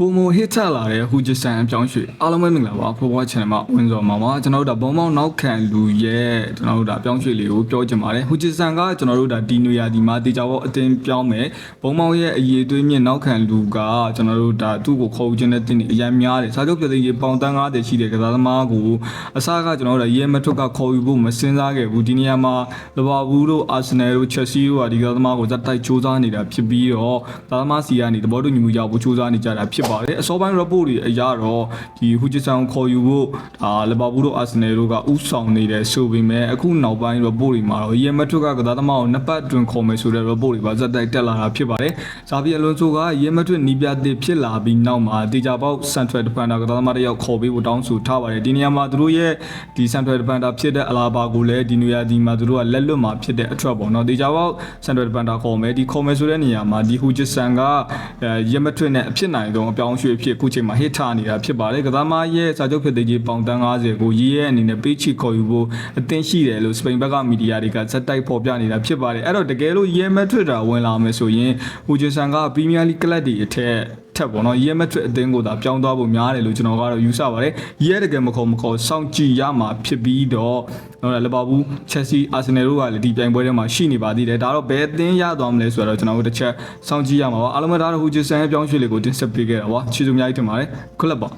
ပုံမဟစ်ထလာတဲ့ဟူဂျစ်ဆန်အပြောင်းရွှေ့အားလုံးပဲမင်္ဂလာပါဖိုးဘွား channel မှာဝင်စော်မှာပါကျွန်တော်တို့ဒါဘုံမောင်းနောက်ခံလူရဲ့ကျွန်တော်တို့ဒါအပြောင်းရွှေ့လေးကိုပြောချင်ပါတယ်ဟူဂျစ်ဆန်ကကျွန်တော်တို့ဒါဒီနွေရာဒီမှာတေချာဘောအတင်းပြောင်းမယ်ဘုံမောင်းရဲ့အရေးသွေးမြင့်နောက်ခံလူကကျွန်တော်တို့ဒါသူ့ကိုခေါ်ယူခြင်းတဲ့တင်းနေအရင်များတယ်စာချုပ်ပြည်သိရေးပေါင်တန်း90ရှိတဲ့ကစားသမားကိုအစားကကျွန်တော်တို့ဒါရဲမထွတ်ကခေါ်ယူဖို့မစင်စားခဲ့ဘူးဒီနေရာမှာလဘာဘူးတို့အာဆင်နယ်တို့ချက်စီတို့ကဒီကစားသမားကိုဇက်တိုက်စူးစမ်းနေတာဖြစ်ပြီးတော့ကစားသမားစီကနေတဘောတူညီမှုရဖို့စူးစမ်းနေကြတာဖြစ်ပါတယ်အစောပိုင်း report တွေအရတော့ဒီဟူဂျစ်ဆန်ကိုခေါ်ယူဖို့ဒါလဘာဘူးတို့အာဆင်နယ်တို့ကဥဆောင်နေတယ်ဆိုပေမဲ့အခုနောက်ပိုင်း report တွေမှာတော့ရဲမထွတ်ကကစားသမားကိုနှစ်ပတ်အတွင်းခေါ်မယ်ဆိုတဲ့ report တွေပါဇက်တိုက်တက်လာတာဖြစ်ပါတယ်ဇာဗီအလွန်ဆိုကရဲမထွတ်နီးပြတဲ့ဖြစ်လာပြီးနောက်မှာတေချာပေါက် central defender ကစားသမားတစ်ယောက်ခေါ်ပေးဖို့တောင်းဆိုထားပါတယ်ဒီနေရာမှာသူတို့ရဲ့ဒီ central defender ဖြစ်တဲ့အလာဘာကိုလည်းဒီနေရာဒီမှာသူတို့ကလက်လွတ်မှာဖြစ်တဲ့အထွက်ပေါ့နော်တေချာပေါက် central defender ခေါ်မယ်ဒီခေါ်မယ်ဆိုတဲ့နေရာမှာဒီဟူဂျစ်ဆန်ကအဲရဲမထွတ်နဲ့အဖြစ်နိုင်ဆုံးအပြောင်းအရွှေ့ဖြစ်အခုချိန်မှာ hit ထားနေတာဖြစ်ပါတယ်ကစားသမားရဲ့စာချုပ်ဖြစ်တဲ့ကြီးပေါင်တန်း90ကိုရေးရဲ့အနေနဲ့ပေးချီခေါ်ယူဖို့အသင့်ရှိတယ်လို့စပိန်ဘက်ကမီဒီယာတွေကဇက်တိုက်ဖော်ပြနေတာဖြစ်ပါတယ်အဲ့တော့တကယ်လို့ရဲမထွတ်တာဝင်လာမယ်ဆိုရင်ဟူဂျစ်ဆန်ကပရီးမီးယားလိကလပ်တွေအထက် ထက်ပေါ့နော်ရဲမက်ထရစ်အသင်းကိုသာပြောင်းသွားဖို့များတယ်လို့ကျွန်တော်ကတော့ယူဆပါတယ်ရဲတကယ်မခေါ်မခေါ်စောင့်ကြည့်ရမှာဖြစ်ပြီးတော့တော့လီဗာပူးချက်စီအာဆင်နယ်တို့ကလည်းဒီပြိုင်ပွဲထဲမှာရှိနေပါသေးတယ်ဒါတော့ဘယ်အသင်းရသွားမလဲဆိုတော့ကျွန်တော်တို့တစ်ချက်စောင့်ကြည့်ရမှာပါအားလုံးပဲဒါတော့ဟူဂျစ်ဆန်ရဲ့ပြောင်းရွှေ့လေးကိုတင်ဆက်ပေးခဲ့တာပါချီးကျူးအများကြီးတင်ပါတယ်ခုလက်ပါ